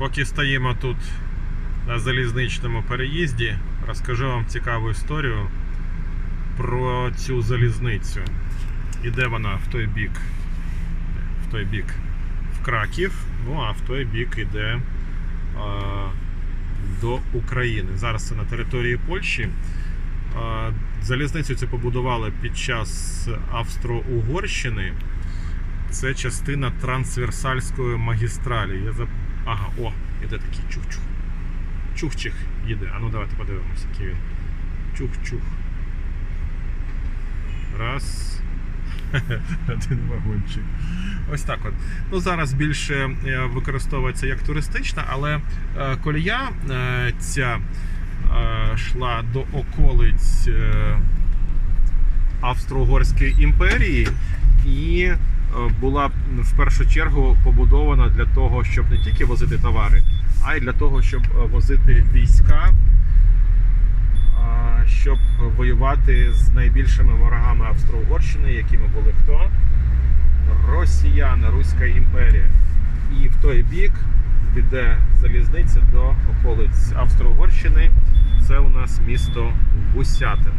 Поки стоїмо тут на залізничному переїзді, розкажу вам цікаву історію про цю залізницю. Іде вона в той бік, в той бік в Краків, ну а в той бік іде е, до України. Зараз це на території Польщі. Е, Залізницю цю побудували під час Австро-Угорщини. Це частина трансверсальської магістралі. Я. Ага, о, іде такий чух-чух. Чух-чих їде. А ну давайте подивимося, який він. Чух-чух. Раз. Один вагончик. Ось так от. Ну, зараз більше е, використовується як туристична, але е, колія е, ця йшла до околиць Австро-Угорської імперії і була в першу чергу побудована для того, щоб не тільки возити товари, а й для того, щоб е, возити війська, щоб воювати з найбільшими ворогами Австро-Угорщини, якими були хто? Росіяни, Руська імперія. І в той бік піде залізниця до околиць Австро-Угорщини. Це у нас місто Гусятин.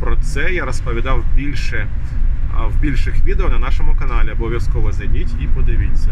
Про це я розповідав більше в більших відео на нашому каналі. Обов'язково зайдіть і подивіться.